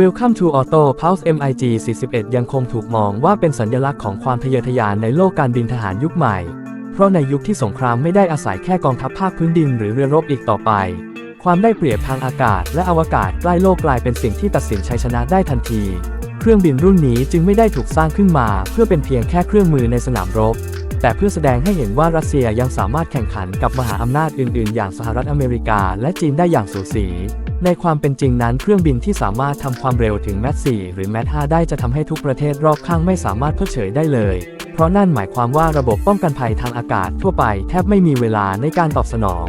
Welcome to Auto Pulse MiG 41 ยังคงถูกมองว่าเป็นสัญลักษณ์ของความทะเยอทะยานในโลกการบินทหารยุคใหม่ เพราะในยุคที่สงครามไม่ได้อาศัยแค่กองทัพภาคพื้นดินหรือเรือรบอีกต่อไป ความได้เปรียบทางอากาศและอวกาศใกล้โลกกลายเป็นสิ่งที่ตัดสินชัยชนะได้ทันที เครื่องบินรุ่นนี้จึงไม่ได้ถูกสร้างขึ้นมา เพื่อเป็นเพียงแค่เครื่องมือในสนามรบ แต่เพื่อแสดงให้เห็นว่ารัสเซียยังสามารถแข่งขันกับมหาอำนาจอื่น ๆ อย่างสหรัฐอเมริกา และจีนได้อย่างสูสี ในความเป็นจริงนั้นเครื่องบินที่สามารถทำความเร็วถึงแมท4หรือแมท5ได้จะทำให้ทุกประเทศรอบข้างไม่สามารถเพิกเฉยได้เลย เพราะนั่นหมายความว่าระบบป้องกันภัยทางอากาศทั่วไปแทบไม่มีเวลาในการตอบสนอง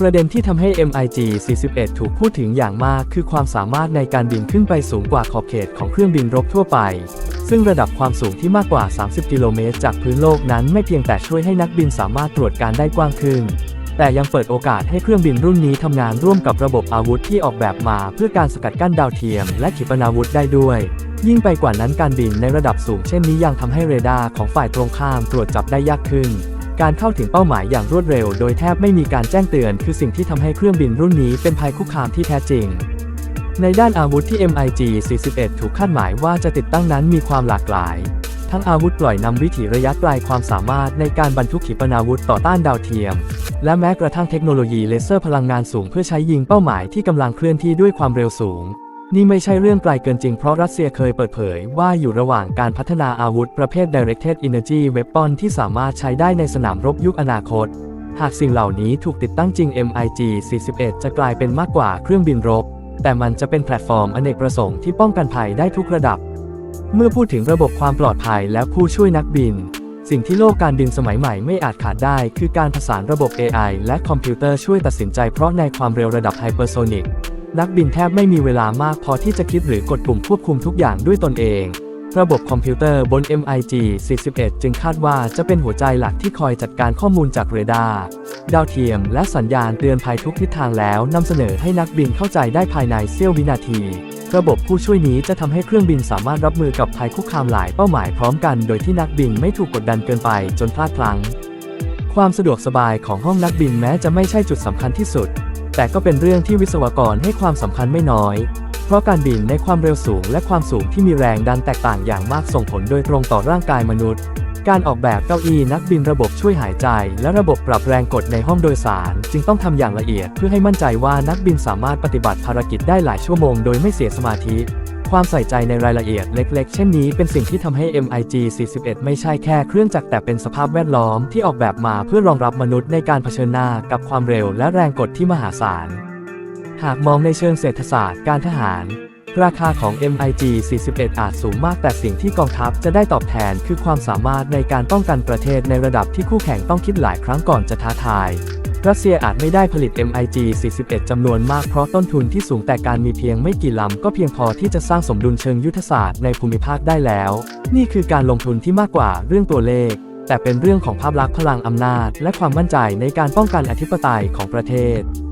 ประเด็นที่ทำให้ MiG 41 ถูกพูดถึงอย่างมากคือความสามารถในการบินขึ้นไปสูงกว่าขอบเขตของเครื่องบินรบทั่วไป ซึ่งระดับความสูงที่มากกว่า 30 กิโลเมตรจากพื้นโลกนั้นไม่เพียงแต่ช่วยให้นักบินสามารถตรวจการได้กว้างขึ้น แต่ยังเปิดโอกาสให้เครื่องบินรุ่นนี้ทำงานร่วมกับระบบอาวุธที่ออกแบบมาเพื่อการสกัดกั้นดาวเทียม และขีปนาวุธได้ด้วย ยิ่งไปกว่านั้นการบินในระดับสูงเช่นนี้ยังทำให้เรดาร์ของฝ่ายตรงข้ามตรวจจับได้ยากขึ้น การเข้าถึงเป้าหมายอย่างรวดเร็ว โดยแทบไม่มีการแจ้งเตือน คือสิ่งที่ทำให้เครื่องบินรุ่นนี้เป็นภัยคุกคามที่แท้จริงในด้านอาวุธที่ MiG 41 ถูกคาดหมายว่าจะติดตั้งนั้นมีความหลากหลาย ทั้งอาวุธปล่อยนำวิถีระยะไกลความสามารถในการบรรทุกขีปนาวุธต่อต้านดาวเทียม และแม้กระทั่งเทคโนโลยีเลเซอร์พลังงานสูงเพื่อใช้ยิงเป้าหมายที่กำลังเคลื่อนที่ด้วยความเร็วสูง นี่ไม่ใช่เรื่องไกลเกินจริงเพราะรัสเซียเคยเปิดเผยว่าอยู่ระหว่างการพัฒนาอาวุธประเภท Directed Energy Weapon ที่สามารถใช้ได้ในสนามรบยุคอนาคต หากสิ่งเหล่านี้ถูกติดตั้งจริง MiG 41 จะกลายเป็นมากกว่าเครื่องบินรบ แต่มันจะเป็นแพลตฟอร์มอเนกประสงค์ที่ป้องกันภัยได้ทุกระดับ เมื่อพูดถึงระบบความปลอดภัยและผู้ช่วยนักบิน สิ่งที่โลกการบินสมัยใหม่ไม่อาจขาดได้ คือการผสานระบบ AI และคอมพิวเตอร์ช่วยตัดสินใจเพราะในความเร็วระดับไฮเปอร์โซนิกนักบินแทบไม่มีเวลามากพอที่จะคิดหรือกดปุ่มควบคุมทุกอย่างด้วยตนเอง ระบบคอมพิวเตอร์บน MiG 41 จึงคาดว่าจะเป็นหัวใจหลักที่คอยจัดการข้อมูลจากเรดาร์ดาวเทียม และสัญญาณเตือนภัยทุกทิศทางแล้วนำเสนอให้นักบินเข้าใจได้ภายในเสี้ยววินาที ระบบผู้ช่วยนี้จะทำให้เครื่องบินสามารถรับมือกับภัยคุกคามหลายเป้าหมายพร้อมกัน โดยที่นักบินไม่ถูกกดดันเกินไปจนพลาดพลั้ง ความสะดวกสบายของห้องนักบินแม้จะไม่ใช่จุดสำคัญที่สุด แต่ก็เป็นเรื่องที่วิศวกรให้ความสำคัญไม่น้อย เพราะการบินในความเร็วสูงและความสูงที่มีแรงดันแตกต่างอย่างมากส่งผลโดยตรงต่อร่างกายมนุษย์ การออกแบบเก้าอี้นักบินระบบช่วยหายใจ และระบบปรับแรงกดในห้องโดยสาร จึงต้องทำอย่างละเอียดเพื่อให้มั่นใจว่านักบินสามารถปฏิบัติภารกิจได้หลายชั่วโมงโดยไม่เสียสมาธิ ความใส่ใจในรายละเอียดเล็กๆ เช่นนี้เป็นสิ่งที่ทำให้ MiG 41 ไม่ใช่แค่เครื่องจักรแต่เป็นสภาพแวดล้อมที่ออกแบบมาเพื่อรองรับมนุษย์ในการเผชิญหน้ากับความเร็วและแรงกดที่มหาศาล หากมองในเชิงเศรษฐศาสตร์การทหาร ราคาของ MiG 41 อาจสูงมากแต่สิ่งที่กองทัพจะได้ตอบแทนคือความสามารถในการป้องกันประเทศในระดับที่คู่แข่งต้องคิดหลายครั้งก่อนจะท้าทาย รัสเซียอาจไม่ได้ผลิต MiG 41 จำนวนมากเพราะต้นทุนที่สูงแต่การมีเพียงไม่กี่ลำก็เพียงพอที่จะสร้างสมดุลเชิงยุทธศาสตร์ในภูมิภาคได้แล้ว นี่คือการลงทุนที่มากกว่าเรื่องตัวเลข แต่เป็นเรื่องของภาพลักษณ์พลังอำนาจ และความมั่นใจในการป้องกันอธิปไตยของประเทศ